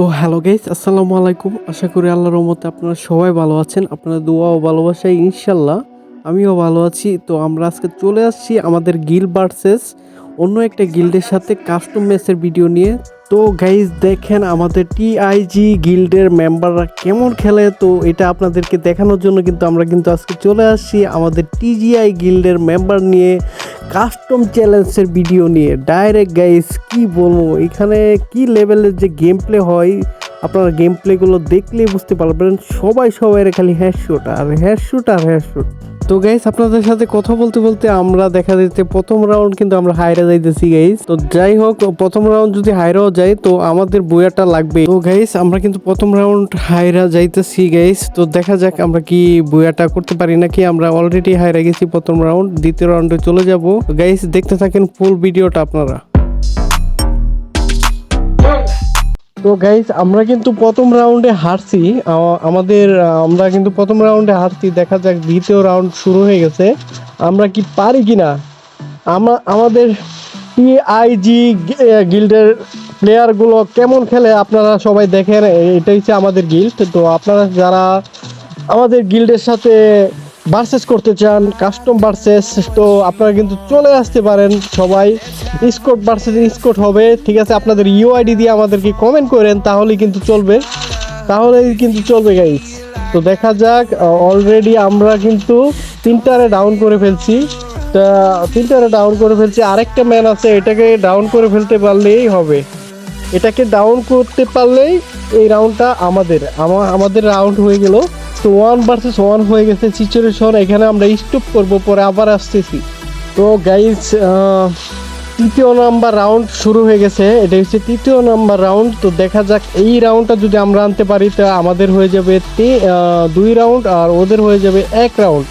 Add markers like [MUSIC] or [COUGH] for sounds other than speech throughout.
তো hello guys, আসসালামু আলাইকুম। আশা করি আল্লাহর রহমতে আপনারা সবাই ভালো আছেন। আপনারা দোয়া ও ভালোবাসায় ইনশাল্লাহ আমিও ভালো আছি। তো আমরা আজকে চলে আসছি আমাদের গিল ভার্সেস অন্য একটা গিল্ডের সাথে কাস্টম ম্যাচের ভিডিও নিয়ে। তো গাইজ দেখেন আমাদের টিআইজি গিল্ডের মেম্বাররা কেমন খেলে। তো এটা আপনাদেরকে দেখানোর জন্য কিন্তু আমরা কিন্তু আজকে চলে আসছি আমাদের টিজিআই গিল্ডের মেম্বার নিয়ে। কাস্টম চ্যালেঞ্জের ভিডিও নিয়ে। ডাইরেক্ট গাইস কি বলব? এখানে কি লেভেলের যে গেম প্লে হয়, আপনারা গেম প্লেগুলো দেখলেই বুঝতে পারবেন। সবাই সবাই খালি হ্যাশশুট আর হ্যাশশুট আর হ্যাশশুট তো গাইস আপনাদের সাথে কথা বলতে বলতে আমরা দেখা যাচ্ছে প্রথম রাউন্ড কিন্তু আমরা হাইরা যাইতেছি গাইস তো যাই হোক, প্রথম রাউন্ড যদি হাইরাও যাই, তো আমাদের বইয়াটা লাগবে তো গাইস আমরা কিন্তু প্রথম রাউন্ড হাইরা যাইতেছি গাইস তো দেখা যাক আমরা কি বইয়াটা করতে পারি নাকি আমরা অলরেডি হাইরা গেছি প্রথম রাউন্ড দ্বিতীয় রাউন্ডে চলে যাব। গাইস দেখতে থাকেন ফুল ভিডিওটা আপনারা। তো গাইস আমরা কিন্তু প্রথম রাউন্ডে হারছি। আমাদের আমরা কিন্তু প্রথম রাউন্ডে হারছি। দেখা যাক দ্বিতীয় রাউন্ড শুরু হয়ে গেছে। আমরা কি পারি কিনা? আমরা আমাদের টিআইজি গিল্ডের প্লেয়ারগুলো কেমন খেলে আপনারা সবাই দেখেন। এটাই হচ্ছে আমাদের গিল্ড তো আপনারা যারা আমাদের গিল্ডের সাথে ভার্সেস করতে চান কাস্টম ভার্সেস তো আপনারা কিন্তু চলে আসতে পারেন সবাই। স্কোট ভার্সেস স্কোট হবে। ঠিক আছে, আপনাদের ইউআইডি দিয়ে আমাদেরকে কমেন্ট করেন, তাহলে কিন্তু চলবে। তাহলেই কিন্তু চলবে গাইস তো দেখা যাক অলরেডি আমরা কিন্তু তিনটারে ডাউন করে ফেলছি। তা তিনটারে ডাউন করে ফেলছি। আরেকটা ম্যান আছে, এটাকে ডাউন করে ফেলতে পারলেই হবে। এটাকে ডাউন করতে পারলেই এই রাউন্ডটা আমাদের আমাদের রাউন্ড হয়ে গেল। তো ওয়ান ভার্সেস ওয়ান হয়ে গেছে সিচুয়েশন এখানে আমরা স্টপ করব, পরে আবার আসতেছি। তো গাইজ তৃতীয় নাম্বার রাউন্ড শুরু হয়ে গেছে। এটা হচ্ছে তৃতীয় নাম্বার রাউন্ড তো দেখা যাক এই রাউন্ডটা যদি আমরা আনতে পারি, তা আমাদের হয়ে যাবে দুই রাউন্ড আর ওদের হয়ে যাবে এক রাউন্ড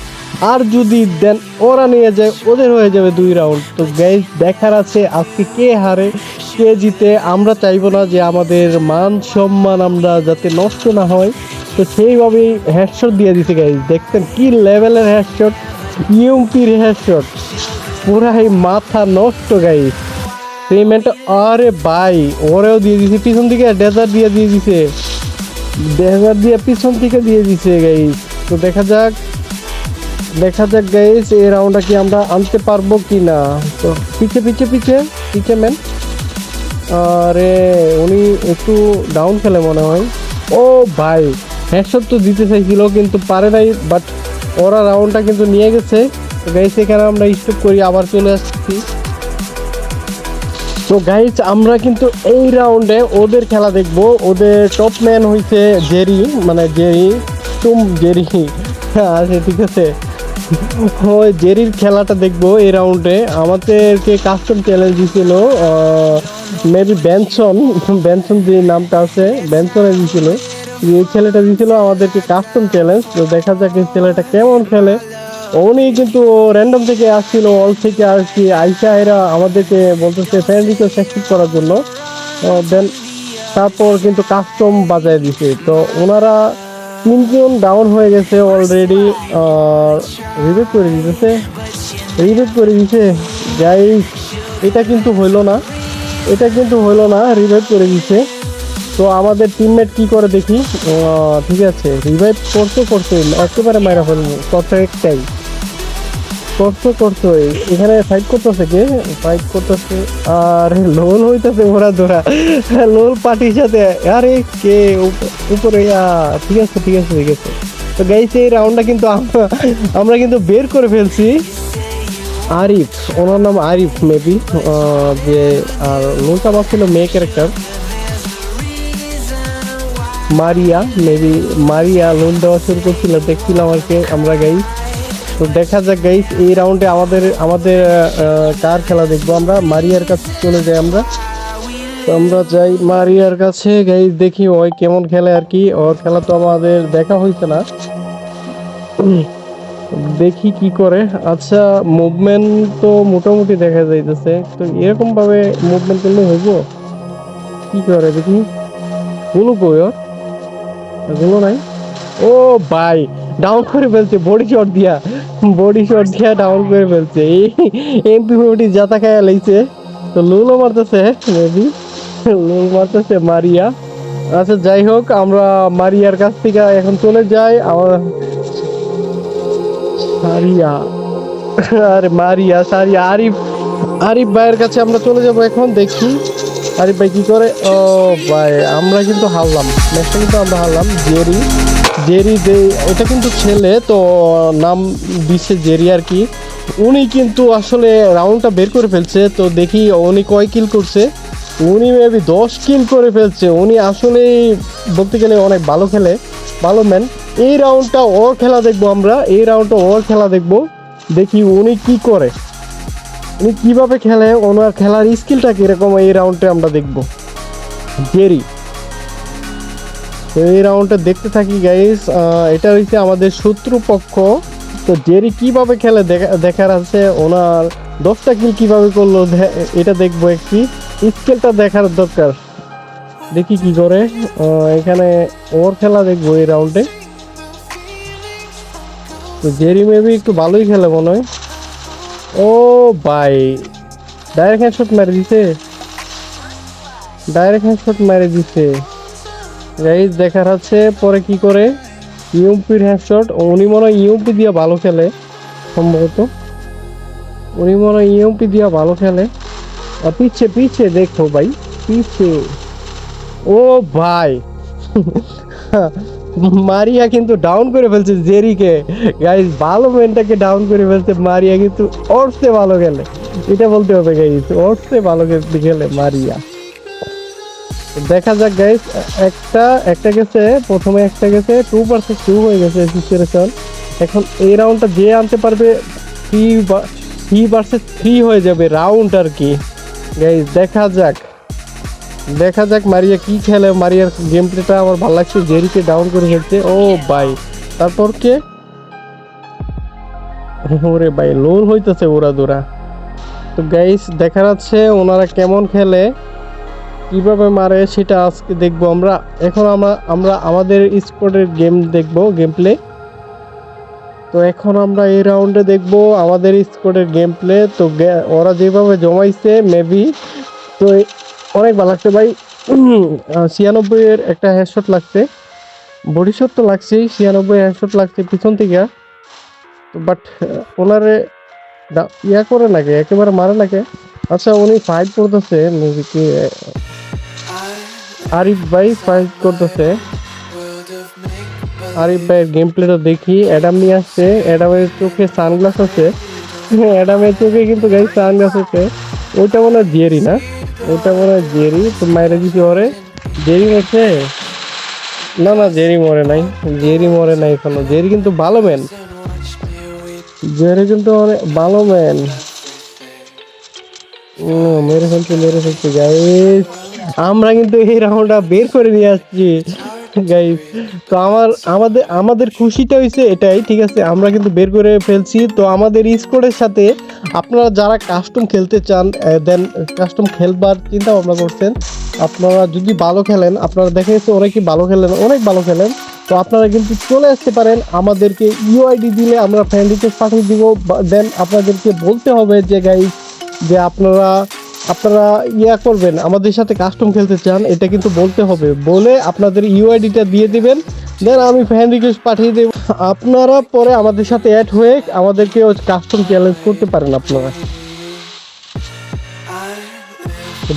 আর যদি দেন ওরা নিয়ে যায়, ওদের হয়ে যাবে দুই রাউন্ড তো গাইজ দেখার আছে আজকে কে হারে, কে জিতে। আমরা চাইব না যে আমাদের মান সম্মান আমরা যাতে নষ্ট না হয়। তো সেইভাবেই হেডশট দিয়ে দিছে গাইজ দেখছেন কি লেভেলের হেডশট ইউমপির হেডশট পুরাই মাথা নষ্ট গাইজ পেমেন্ট আরে ভাই, ওরেও দিয়ে দিছে। পিছন থেকে ডেজার দিয়ে দিয়ে দিছে। ডেজার দিয়ে পিছন থেকে দিয়ে দিছে গাইজ তো দেখা যাক দেখা যাক গাইস এই রাউন্ডটা কি আমরা আনতে পারব কি না তো পিছে পিছে পিছে পিছে ম্যান আরে, উনি একটু ডাউন খেলে মনে হয়। ও ভাই হেডশট তো দিতে চাইছিল কিন্তু পারে নাই বাট ওরা রাউন্ডটা কিন্তু নিয়ে গেছে। গাইস এখানে আমরা স্টপ করি, আবার চলে আসছি। তো গাইজ আমরা কিন্তু এই রাউন্ডে ওদের খেলা দেখব। ওদের টপ ম্যান হইছে জেরি মানে জেরি তুম জেরি। হ্যাঁ আচ্ছা ঠিক আছে। ওই জেরির খেলাটা দেখব এই রাউন্ডে আমাদেরকে কাস্টম চ্যালেঞ্জ দিছিল মেবি ব্যানসন ব্যানসন যে নামটা আছে ব্যানসনে দিছিল। এই ছেলেটা দিছিল আমাদেরকে কাস্টম চ্যালেঞ্জ তো দেখা যাক এই ছেলেটা কেমন খেলে। উনি কিন্তু র্যান্ডম থেকে আসছিল অল থেকে আর কি আইসা এরা আমাদেরকে বলতেছে ফ্রেন্ড রিকোয়েস্ট করার জন্য। দেন তারপর কিন্তু কাস্টম বাজায় দিছে। তো ওনারা তিনজন ডাউন হয়ে গেছে অলরেডি রিভিভ করে দিতেছে রিভিভ করে দিছে। যাই এটা কিন্তু হইল না, এটা কিন্তু হইল না রিভাইভ করে দিছে। তো আমাদের টিমমেট কি করে দেখি? ঠিক আছে রিভাইভ করতে করতে একেবারে মাইরা ফেলব কথা একটাই করতে করতে এখানে ফাইট করতেছে কে? ফাইট করতেছে, আর লোল হইতেছে ওরা ধরা লোল পার্টির সাথে, আরে কে? উপ- উপরে ঠিক আছে ঠিক আছে ঠিক আছে। তো গাইস এই রাউন্ডটা কিন্তু আমরা কিন্তু বের করে ফেলছি। আরিফ, ওনার নাম আরিফ মেবি যে, আর লোলটা ছিল মেয়ে character Maria maybe Maria loan দেওয়া শুরু করছিল, দেখছিলাম আর কি আমরা গাই তো দেখা যাক গাইস এই রাউন্ডে আমাদের আমাদের কার খেলা দেখব আমরা? মারিয়ার কাছে চলে যাই আমরা। তো আমরা যাই মারিয়ার কাছে। গাইস দেখি ওই কেমন খেলে আর কি। ওর খেলা তো আমাদের দেখা হইছে না। দেখি কি করে। আচ্ছা মুভমেন্ট তো মোটামুটি দেখা যাইতেছে। তো এরকমভাবে মুভমেন্ট করলে হইব? কি করে দেখি? গুলো কই ওর গুলো নাই? ও ভাই ডাউন করে ফেলছে বডি শট দিয়া। বডি শট দিয়া ডাউন করে ফেলছে। এই এমপি ফোর্টি জাতা খায়া লাইছে। তো লুলো মারতেছে মেবি লুল মারতেছে মারিয়া। আচ্ছা যাই হোক, আমরা মারিয়ার কাছ থেকে এখন চলে যাই। আমার সারিয়া। আরে মারিয়া, সারিয়া, আরিফ। আরিফ ভাইয়ের কাছে আমরা চলে যাব এখন, দেখি। আরিফ ভাই কি করে? ও ভাই, আমরা কিন্তু হারলাম। ম্যাচটা কিন্তু আমরা হারলাম, জেরি। জেরি যে, এটা কিন্তু ছেলে, তো নাম দিচ্ছে জেরি আর কি। উনি কিন্তু আসলে রাউন্ডটা বের করে ফেলছে, তো দেখি উনি কয় কিল করছে। উনি মেবি দশ কিল করে ফেলছে। উনি আসলে বলতে গেলে অনেক ভালো খেলে, ভালো ম্যান এই রাউন্ডটা ওর খেলা দেখব আমরা, এই রাউন্ডটা ওর খেলা দেখব। দেখি উনি কি করে। উনি কীভাবে খেলে, ওনার খেলার স্কিলটা কীরকম এই রাউন্ডে আমরা দেখব। জেরি তো এই রাউন্ডটা দেখতে থাকি গাইস এটা হচ্ছে আমাদের শত্রুপক্ষ। তো জেরি কীভাবে খেলে, দেখা- দেখার আছে, ওনার দশটা কিল কীভাবে করল এটা দেখব একটি। স্কিলটা দেখার দরকার। দেখি কি করে এখানে ওর খেলা দেখব এই রাউন্ডে তো জেরি মেবি একটু ভালোই খেলে মনে হয়। ও ভাই ডাইরেক্ট হ্যান্ডশট মেরে দিছে। ডাইরেক্ট হ্যান্ডশট মেরে দিছে। গাইজ দেখার আছে পরে কি করে? ইউপির হ্যান্ডশট উনি মনে হয় ইউপি দিয়ে ভালো খেলে, সম্ভবত। উনি মনে হয় ইউপি দিয়ে ভালো খেলে। পিছে পিছে দেখো ভাই, পিছে। ও ভাই [LAUGHS] মারিয়া কিন্তু ডাউন করে ফেলছে জেরিকে। গাইজ ভালো মেনটাকে ডাউন করে ফেলছে মারিয়া, কিন্তু অর্থে ভালো খেলে। এটা বলতে হবে গাইজ অর্থে ভালো খেলে মারিয়া। দেখা যাক গাইজ একটা একটা গেছে, প্রথমে একটা গেছে টু পার্সেন্ট টু হয়ে গেছে সিচুয়েশন এখন এই রাউন্ডটা যে আনতে পারবে থ্রি থ্রি পার্সেন্ট থ্রি হয়ে যাবে রাউন্ড আর কি। গাইজ দেখা যাক। দেখা যাক মারিয়া কি খেলে। মারিয়ার গেম প্লেটা আমার ভালো লাগছে। জেরিকে ডাউন করে ফেলছে ও বাই তারপর কে? ওরে ভাই লোন হইতেছে ওরা দোরা তো গাইস দেখা যাচ্ছে ওনারা কেমন খেলে, কীভাবে মারে সেটা আজকে দেখব আমরা। এখন আমরা আমরা আমাদের স্কোয়াডের গেম দেখব গেম প্লে তো এখন আমরা এই রাউন্ডে দেখব আমাদের স্কোয়াডের গেম প্লে তো ওরা যেভাবে জমাইছে মেবি তো অনেক ভালো লাগছে ভাই। ছিয়ানব্বই এর একটা হেডশট লাগছে। বডি শট তো লাগছেই, ছিয়ানব্বই হেডশট লাগছে পিছন থেকে। বাট ওনারে ইয়া করে নাকি, একেবারে মারে নাকি? আচ্ছা উনি ফাইট করতেছে কি আরিফ ভাই ফাইট করতেছে। আরিফ ভাইয়ের গেম প্লেটা দেখি অ্যাডাম নিয়ে আসছে। অ্যাডামের চোখে সানগ্লাস আছে। [LAUGHS] অ্যাডামের চোখে কিন্তু গাই সানগ্লাস আছে। ওইটা মনে হয় জেরি না? ওইটা মনে হয় জেরি তো মায়েরা কিছু ওরে জেরি মরছে? না না, জেরি মরে নাই। জেরি মরে নাই এখনও। জেরি কিন্তু ভালো ম্যান জেরি কিন্তু অনেক ভালো ম্যান মেরে ফেলছে মেরে ফেলছে গাইস আমরা কিন্তু এই রাউন্ডটা বের করে নিয়ে আসছি। গাইস তো আমার, আমাদের আমাদের খুশিটা হয়েছে এটাই, ঠিক আছে? আমরা কিন্তু বের করে ফেলছি। তো আমাদের স্কোরের সাথে আপনারা যারা কাস্টম খেলতে চান দেন কাস্টম খেলবার চিন্তা ভাবনা করছেন, আপনারা যদি ভালো খেলেন, আপনারা দেখে গেছে অনেকেই ভালো খেলেন, অনেক ভালো খেলেন, তো আপনারা কিন্তু চলে আসতে পারেন। আমাদেরকে ইউআইডি দিলে আমরা ফ্রেন্ড পাঠিয়ে দিব। দেন আপনাদেরকে বলতে হবে যে গাইস যে আপনারা আপনারা ইয়া করবেন, আমাদের সাথে কাস্টম খেলতে চান, এটা কিন্তু বলতে হবে। বলে আপনাদের ইউআইডিটা দিয়ে দিবেন, দেন আমি ফ্যান রিকোয়েস্ট পাঠিয়ে দেব। আপনারা পরে আমাদের সাথে অ্যাড হয়ে আমাদেরকে কাস্টম চ্যালেঞ্জ করতে পারেন আপনারা।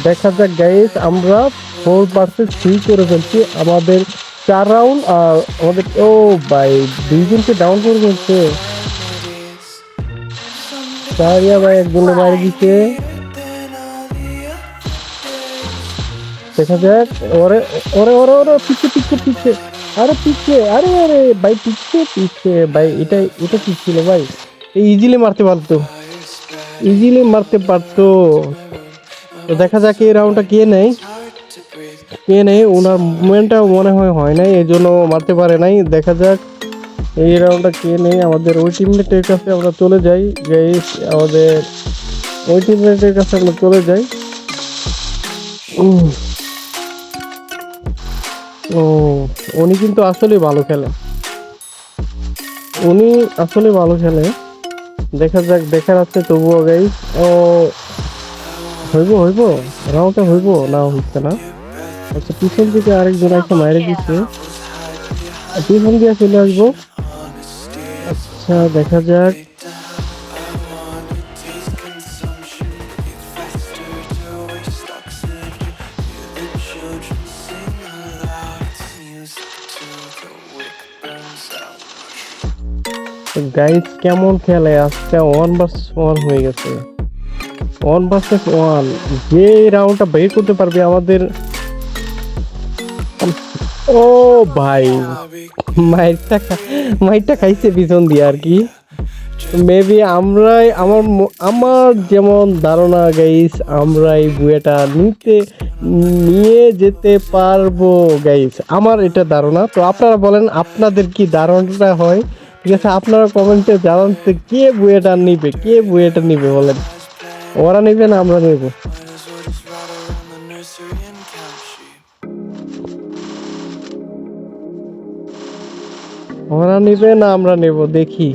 দেখা যাক গাইস আমরা ফোর পার্সেন্ট থ্রি করে ফেলছি। আমাদের চার রাউন্ড আর আমাদের, ও ভাই, দুইজনকে ডাউন করে ফেলছে। ভাই একজনের বাইরে দিচ্ছে দেখা যাক, ওরে ওরে ওরে ওরে, পিছে পিছে পিছে। আরে পিছে, আরে আরে, ভাই, পিছে পিছে, ভাই, এটা এটা কি ছিল, ভাই? এই ইজিলি মারতে পারতো। ইজিলি মারতে পারতো। দেখা যাক এই রাউন্ডটা কে নেয়। কে নেই ওনার মুভমেন্টটা মনে হয় হয় নাই এই জন্য মারতে পারে নাই। দেখা যাক এই রাউন্ডটা কে নেই আমাদের ওই টিমমেটের কাছে আমরা চলে যাই গাইস আমাদের ওই টিমমেটের কাছে আমরা চলে যাই। ও, উনি কিন্তু আসলে ভালো খেলে। উনি আসলে ভালো খেলে। দেখা যাক, দেখার আছে, তবুও গাই। ও, হইব হইব, রাউন্ডটা হইব? না, হচ্ছে না। আচ্ছা পিছন দিকে আরেকজন একটা মায়ের দিচ্ছে পিছন দিয়ে চলে আসব। আচ্ছা দেখা যাক। গাইস কেমন খেলে? আজকে ওয়ান বাস ওয়ান হয়ে গেছে। ওয়ান ভার্সেস ওয়ান যে রাউন্ডটা বের করতে পারবে আমাদের ও ভাই, মাইরটা খা- মাইরটা খাইছে পিছন দিয়ে আর কি। মেবি আমরাই আমার আমার যেমন ধারণা গাইস আমরাই বুয়েটা নিতে নিয়ে যেতে পারব গাইস আমার এটা ধারণা। তো আপনারা বলেন, আপনাদের কি ধারণাটা হয়? ঠিক আছে, আপনারা কমেন্টে জানাতে কে বুয়েটা নিবে, কে বুয়েটা নিবে বলেন। ওরা নিবে না, আমরা নেব। ওরা নিবে না, আমরা নেব, দেখি।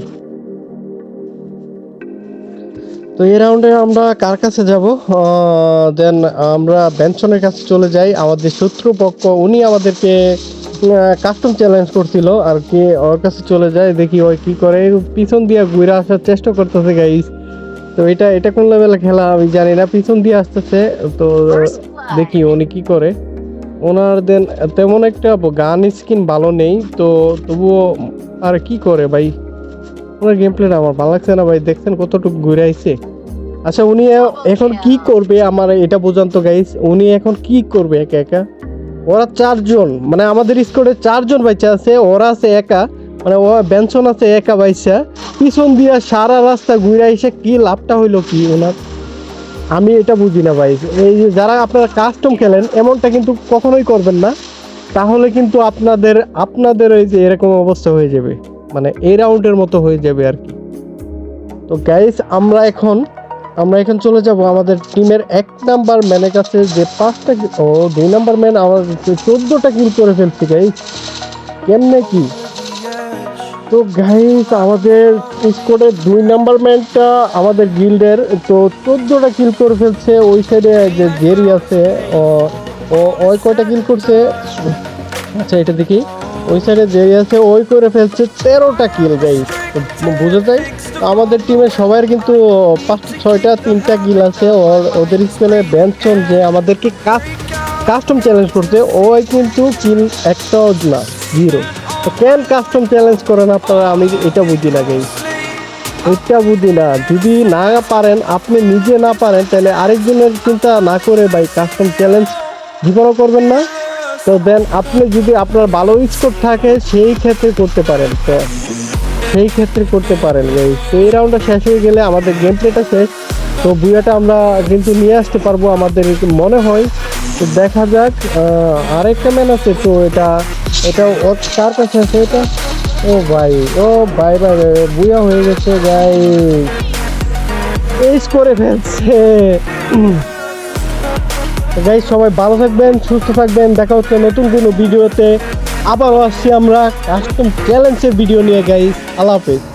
তো এই রাউন্ডে আমরা কার কাছে যাব? দেন আমরা বেনসনের কাছে চলে যাই। আমাদের শত্রুপক্ষ, উনি আমাদেরকে কাস্টম চ্যালেঞ্জ করছিল আর কি ওর কাছে চলে যায় দেখি ওই কি করে। পিছন দিয়ে ঘুরে আসার চেষ্টা করতেছে গাইস তো এটা এটা কোন লেভেলে খেলা আমি জানি না। পিছন দিয়ে আসতেছে তো দেখি উনি কি করে। ওনার দেন তেমন একটা গান স্কিন ভালো নেই তো তবুও আর কি করে ভাই? ওনার গেম প্লেটা আমার ভালো লাগছে না ভাই দেখছেন কতটুকু ঘুরে আইছে? আচ্ছা উনি এখন কি করবে আমার এটা বোঝান তো গাইস উনি এখন কি করবে একা একা? ওরা চারজন মানে আমাদের স্কোয়াডে চারজন বাইচা আছে, ওরা আছে একা মানে ও বেনসন আছে একা বাইচা। পিছন দিয়া সারা রাস্তা ঘুরে এসে কি লাভটা হইল কি ওনার? আমি এটা বুঝি না ভাই। এই যে যারা আপনারা কাস্টম খেলেন, এমনটা কিন্তু কখনোই করবেন না। তাহলে কিন্তু আপনাদের আপনাদের ওই যে এরকম অবস্থা হয়ে যাবে। মানে এই রাউন্ডের মতো হয়ে যাবে আর কি। তো গাইস আমরা এখন আমরা এখন চলে যাব আমাদের টিমের এক নাম্বার ম্যানের কাছে, যে পাঁচটা ও, দুই নাম্বার ম্যান আমার চোদ্দটা কিল করে ফেলছে গাইস কেমনে কি? তো গাইস আমাদের স্কোয়াডের দুই নাম্বার ম্যানটা আমাদের গিল্ডের তো চোদ্দটা কিল করে ফেলছে। ওই সাইডে যে জেরি আছে, ও ও ওই কয়টা কিল করছে? আচ্ছা এটা দেখি। ওই সাইডে জেরি আছে, ওই করে ফেলছে তেরোটা কিল গাইস বুঝে যায়। তো আমাদের টিমের সবাই কিন্তু পাঁচটা, ছয়টা, তিনটা গিল আছে। ওর, ওদের স্কুলে বেঞ্চন যে আমাদেরকে কাজ কাস্টম চ্যালেঞ্জ করছে, ওই কিন্তু কিল একটাও না জিরো কেন কাস্টম চ্যালেঞ্জ করেন আপনারা? আমি এটা বুঝি না গাইস এটা বুঝি না। যদি না পারেন, আপনি নিজে না পারেন, তাহলে আরেকজনের চিন্তা না করে ভাই কাস্টম চ্যালেঞ্জ জীবনও করবেন না। তো দেন আপনি যদি আপনার ভালো স্কোর থাকে, সেই ক্ষেত্রে করতে পারেন। তো সেই ক্ষেত্রে করতে পারেন। এই রাউন্ডটা শেষ হয়ে গেলে আমাদের গেম প্লেটা শেষ। তো বুয়াটা আমরা কিন্তু নিয়ে আসতে পারব আমাদের মনে হয়। তো দেখা যাক আরেকটা ম্যান আছে তো এটা এটা ওর কার কাছে আছে এটা। ও ভাই ও ভাই ভাই বুয়া হয়ে গেছে ভাই এই করে ফেলছে। গাইজ সবাই ভালো থাকবেন, সুস্থ থাকবেন। দেখা হচ্ছে নতুন কোনো ভিডিওতে আবারও আসছি আমরা কাস্টম চ্যালেঞ্জের ভিডিও নিয়ে গাই আল্লাহ হাফেজ।